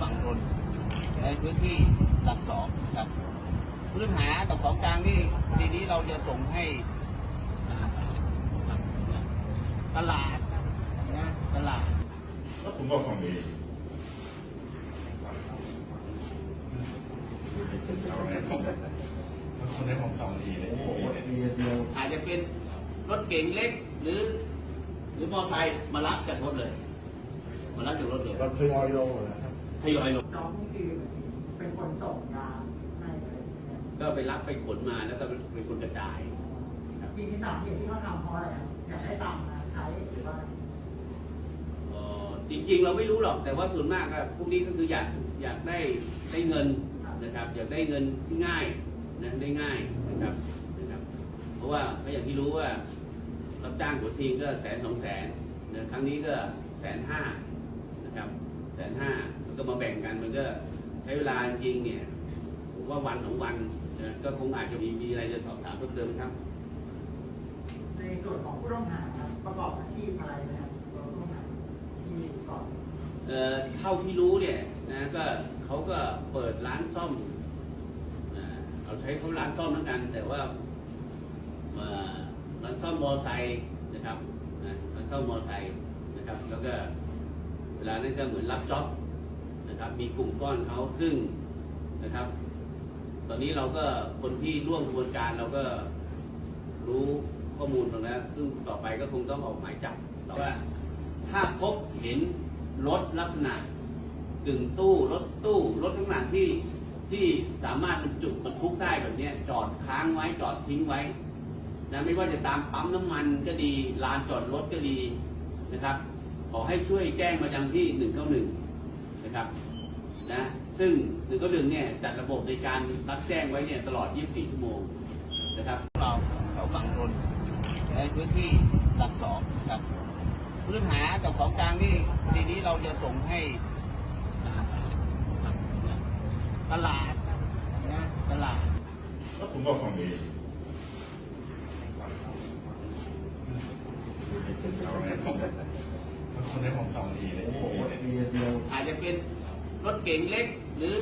ฝั่งทนในพื้นที่หลักสองครับพื้นหากับของกลางนี่ทีนี้เราจะส่งให้ตลาดนะตลาดแล้วผมบอกของดีเอาไงผมมันคนได้ของสองทีเลยอาจจะเป็นรถเก๋งเล็กหรือ หรือมอเตอร์ไซค์มารับจากรถเลย มารับจากรถเลยเราทยอยลงนะครับท ยอยลงน้องนี่คือเป็นคนส่งยาให้อะไรอย่างเงี้ยก็ไปรับไปขนมาแล้วก็เป็นคนกระจายทีนี้สาเหตุที่เขาทำเพราะอะไรครับอยากได้ตังค์มาใช้หรือว่า เอ่อจริงๆ เราไม่รู้หรอกแต่ว่าส่วนมากอะพวกนี้ก็คืออยากอยากได้ได้เงินนะครับ อยากได้เงินที่ง่ายนะได้ง่ายนะครับนะครับ เพราะว่าก็อย่างที่รู้ว่ารับจ้างหัวทีก็แสนสองแสนนะครั้งนี้ก็แสนห้านะครับ แสนห้าแล้วก็มาแบ่งกันมันก็ใช้เวลาจริงๆเนี่ยผมว่าวันสองวันนะก็คงอาจจะมีมีอะไรจะสอบถามเพิ่มเติมไหมครับ ในส่วนของผู้ต้องหาครับประกอบอาชีพอะไรนะครับตัวผู้ต้องหาที่ก่อนเอ่อเท่าที่รู้เนี่ยนะก็เขาก็เปิดร้านซ่อมอ่าเราใช้เขาร้านซ่อมแล้วกัน แต่ว่าเอ่อร้านซ่อมมอไซค์นะครับนะร้านซ่อมมอไซค์นะครับ แล้วก็เว ลานั้นก็เหมือนรับจ็อบนะครับ มีกลุ่มก้อนเขาซึ่งนะครับ ตอนนี้เราก็คนที่ร่วมกระบวนการเราก็รู้ข้อมูลตรงนั้นซึ่งต่อไปก็คงต้องออกหมายจับแต่ว่าถ้าพบเห็นรถลักษณะกึ่งตู้รถตู้รถลักษณะที่ที่สามารถบรรจุบรรทุกได้แบบนี้จอดค้างไว้จอดทิ้งไว้นะไม่ว่าจะตามปั๊มน้ำมันก็ดีลานจอดรถก็ดีนะครับ ขอให้ช่วยแจ้งมายังที่หนึ่งเก้าหนึ่งนะครับนะซึ่งหนึ่งเก้าหนึ่งเนี่ยจัดระบบในการรับแจ้งไว้เนี่ยตลอด 24 ชั่วโมงนะครับเราแถวฝั่งทนในพื้นที่หลักสองครับพื้นหากับของกลางนี่ทีนี้เราจะส่งให้ตลาดนะตลาดแล้วผมบอกของดีเอาไงผมมัน คนได้ของสองทีเลยอาจจะเป็นรถเก๋งเล็กหรือ